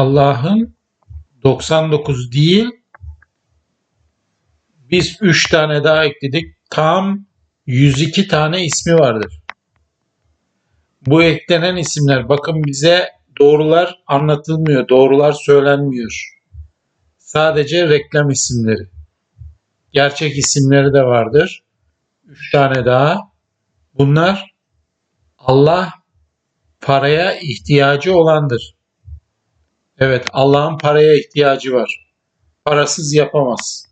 Allah'ın 99 değil biz 3 tane daha ekledik. Tam 102 tane ismi vardır. Bu eklenen isimler bakın bize doğrular anlatılmıyor, doğrular söylenmiyor. Sadece reklam isimleri. Gerçek isimleri de vardır. 3 tane daha. Bunlar Allah paraya ihtiyacı olandır. Evet, Allah'ın paraya ihtiyacı var. Parasız yapamaz.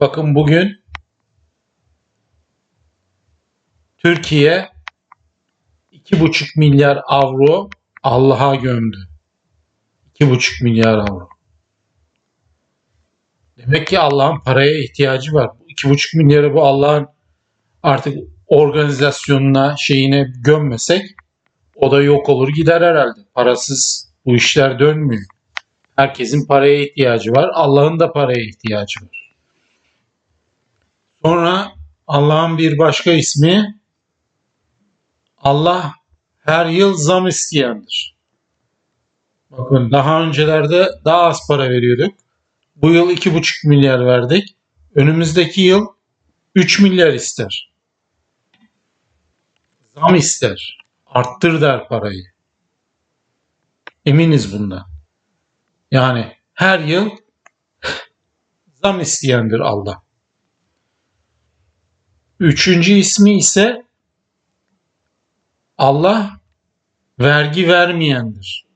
Bakın bugün Türkiye 2,5 milyar avro Allah'a gömdü. 2,5 milyar avro. Demek ki Allah'ın paraya ihtiyacı var. Bu 2,5 milyarı bu Allah'ın artık organizasyonuna, şeyine gömmesek o da yok olur gider herhalde. Parasız bu işler dönmüyor. Herkesin paraya ihtiyacı var. Allah'ın da paraya ihtiyacı var. Sonra Allah'ın bir başka ismi Allah her yıl zam isteyendir. Bakın daha öncelerde daha az para veriyorduk. Bu yıl 2,5 milyar verdik. Önümüzdeki yıl 3 milyar ister. Zam ister. Arttır der parayı. Eminiz bundan. Yani her yıl zam isteyendir Allah. Üçüncü ismi ise Allah vergi vermeyendir.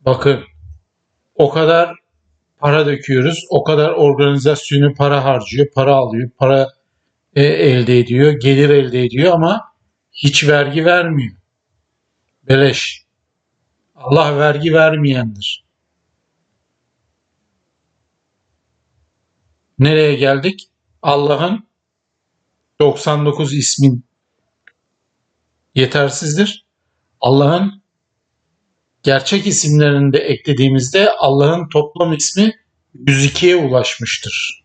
Bakın o kadar para döküyoruz, o kadar organizasyonu para harcıyor, para alıyor, para e, elde ediyor, gelir elde ediyor ama hiç vergi vermiyor. Beleş. Allah vergi vermeyendir. Nereye geldik? Allah'ın 99 ismin yetersizdir. Allah'ın gerçek isimlerini de eklediğimizde Allah'ın toplam ismi 102'ye ulaşmıştır.